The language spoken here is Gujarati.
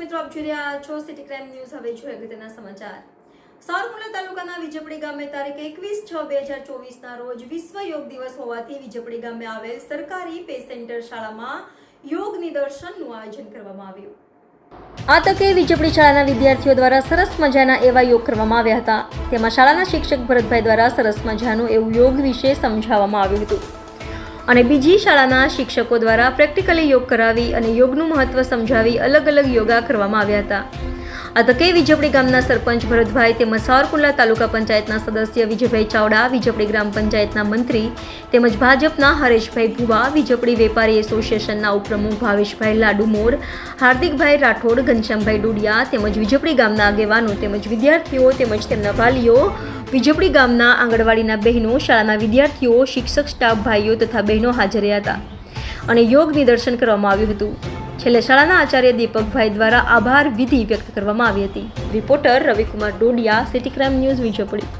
જોઈ રહ્યા છો સિટી ક્રાઇમ ન્યૂઝ હવે જોઈએ અગત્યના સમાચાર. સાવરકુંડલા તાલુકાના વિજપડી ગામે તારીખ એકવીસ છ બે હજાર ચોવીસના રોજ વિશ્વ યોગ દિવસ હોવાથી વિજપડી ગામે આવેલ સરકારી પે સેન્ટર શાળામાં યોગ નિદર્શનનું આયોજન કરવામાં આવ્યું. આ તકે વિજપડી શાળાના વિદ્યાર્થીઓ દ્વારા સરસ મજાના એવા યોગ કરવામાં આવ્યા હતા. તેમાં શાળાના શિક્ષક ભરતભાઈ દ્વારા સરસ મજાનું એવું યોગ વિશે સમજાવવામાં આવ્યું હતું. અને બીજી શાળાના શિક્ષકો દ્વારા પ્રેક્ટિકલી યોગ કરાવી અને યોગનું મહત્વ સમજાવી અલગ અલગ યોગા કરવામાં આવ્યા હતા. આ તકે વિજપડી ગામના સરપંચ ભરતભાઈ તેમજ સાવરકુંડલા તાલુકા પંચાયતના સદસ્ય વિજયભાઈ ચાવડા, વિજપડી ગ્રામ પંચાયતના મંત્રી તેમજ ભાજપના હરેશભાઈ ભુવા, વિજપડી વેપારી એસોસિએશનના ઉપપ્રમુખ ભાવેશભાઈ લાડુમોર, હાર્દિકભાઈ રાઠોડ, ઘનશ્યામભાઈ ડુડિયા તેમજ વિજપડી ગામના આગેવાનો તેમજ વિદ્યાર્થીઓ તેમજ તેમના વાલીઓ, વિજપડી ગામના આંગણવાડીના બહેનો, શાળાના વિદ્યાર્થીઓ, શિક્ષક સ્ટાફ ભાઈઓ તથા બહેનો હાજર હતા અને યોગ નિદર્શન કરવામાં આવ્યું હતું. છેલ્લે શાળાના આચાર્ય દીપકભાઈ દ્વારા આભાર વિધિ વ્યક્ત કરવામાં આવી હતી. Reporter Ravikumar Dodiya, city crime news Vijaypuri.